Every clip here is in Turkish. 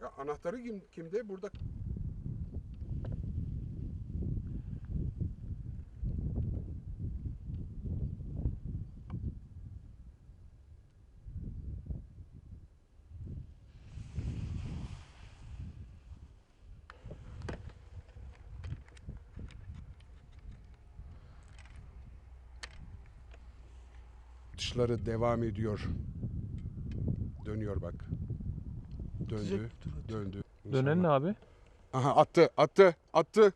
Ya anahtarı kim, kimde? Burada. Atışları devam ediyor. Dönüyor bak. Döndü. Döndü. Dönen ne abi? Aha attı, attı, attı.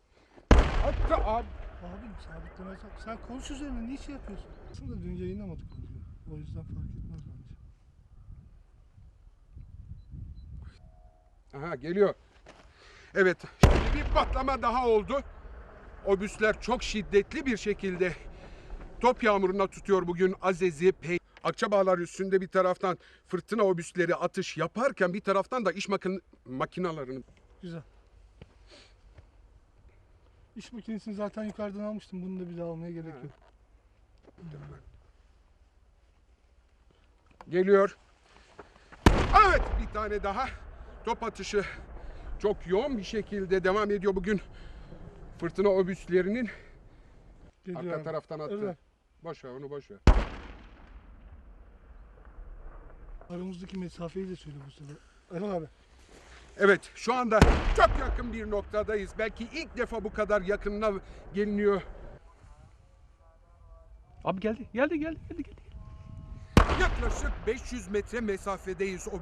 Attı abi. Abim sabitlemez. Sen konuş üzerine niye şey yapıyorsun? Aslında dün yayınlamadık onu. O yüzden fark etmez bence. Aha geliyor. Evet, şimdi bir patlama daha oldu. Obüsler çok şiddetli bir şekilde top yağmuruna tutuyor bugün Azez'i. Pey Akçabağlar üstünde bir taraftan fırtına obüsleri atış yaparken bir taraftan da iş makin makinalarını Güzel. İş makinesini zaten yukarıdan almıştım. Bunu da bir daha almaya gerek yok. Geliyor. Evet bir tane daha. Top atışı çok yoğun bir şekilde devam ediyor bugün. Fırtına obüslerinin Geliyor arka abi. taraftan attı. Evet. Boş ver onu boş ver. Aramızdaki mesafeyi de söyle bu sefer. Erol abi. Evet şu anda çok yakın bir noktadayız. Belki ilk defa bu kadar yakınına geliniyor. Abi geldi. Geldi geldi geldi geldi. Yaklaşık 500 metre mesafedeyiz. O